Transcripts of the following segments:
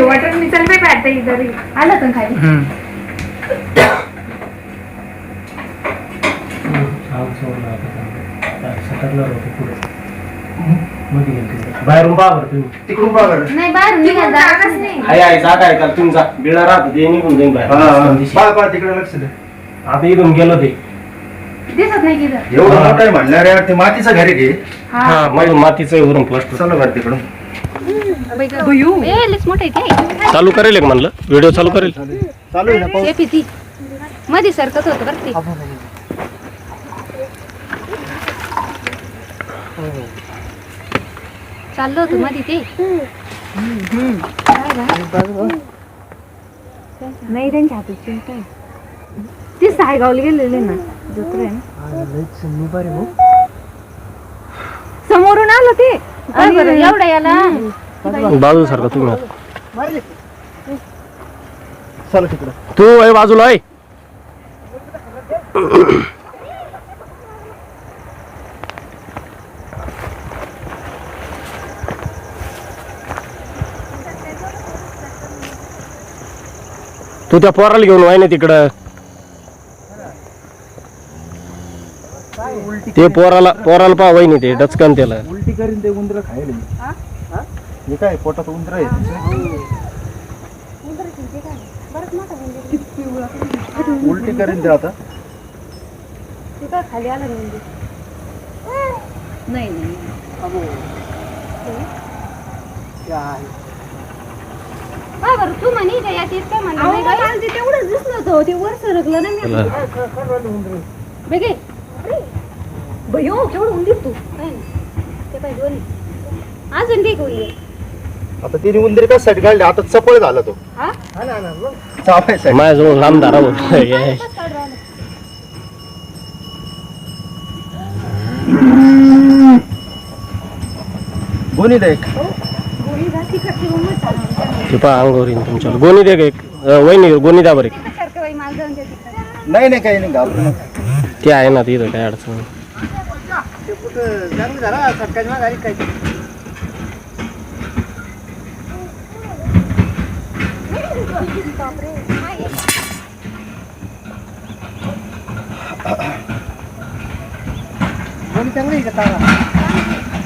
वाटत मी चल बाई बैठते इधर ही आलं तर खाली बाहेरून पहा बरं तुम्ही. तिकडून. नाही जागाच आहे आहे जागा आहे त्याला तुम्ही जा. बिळा राहत ते निघून जाईन. बाहेर. पहा पहा तिकडे लक्ष दे. आता इथून गेलो ते. दिसत नाही किधर एवढं. मोठं आहे म्हणल्यावर यार ते मातीचं घर आहे हा. हा मातीचं आहे वरून प्लास्टर चला बरं तिकडून. ए लस मोठे ते. चालू करेल का म्हणलं. व्हिडिओ चालू करेल. चालू आहे ना पाऊसमध्ये सरकत होतं बरं ते. चाललं होतं मध्ये ते नाही त्यांच्या हातात चिंता आहे. ते सायगावला गेलेले ना जत्रा आहे ना. समोरून आलं ते. आणि एवढं याला? बाजू सारखा तुम्ही तिकडं. तू आहे बाजूला आहे तू त्या पोराला घेऊन वाय ना तिकडं. ते पोराला पोराला पहा वहिनी ते डचकन त्याला. उलटी करीन ते उंदर खायला. हे? काय पोटात उंदर आहे उलटी करीन ते आता. खाली आलं नाही नाही. हा बरं तू म्हणे का यात इतकं म्हणलं नाही का? ते तेवढंच दिसलं होतं ते वर सरकलं ना मी. बेगे भयो केवढं उंदीर तू. काय नाही. ते पाहिजे दोन्ही. अजून आता तिने उंदीर कशासाठी काढले आता चपळ झाला तो. हा? चावायसाठी माझ्याजवळ लांब धारा होत. ते पहा अंगावर येईन तुमच्या गोणी दे एक वहिनी गोणी द्या बरं एक. नाही नाही काही नाही घाबरू नका. ते आहे ना तिथं काय अडचण नाही.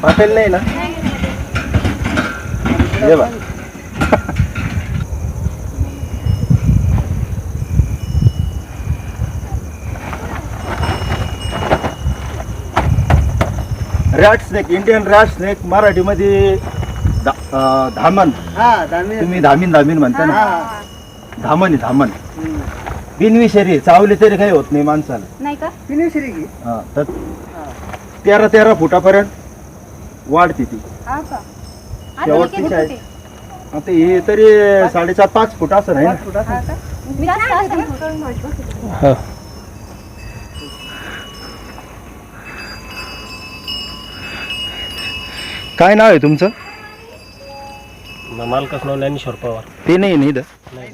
पाटेल नाही ना बा rat snake Indian rat snake मराठीमध्ये धा- अं, धामण. तुम्ही धामीन धामीन म्हणता ना? धामण आहे धामण. बिनविषारी आहे. चावले तरी काही होत नाही माणसाला. नाही का? हा, तर तेरा तेरा फुटापर्यंत वाढते ती. हा का? शेवटची किती आहे. फुटे? आता हे तरी साडेचार पाच फूट असं नाही ना हा का? मी जास्त असेल. हा. काय नाव आहे तुमचं मालकाच नाव ज्ञानेश्वर पवार ते नाही नाही इथं. नाही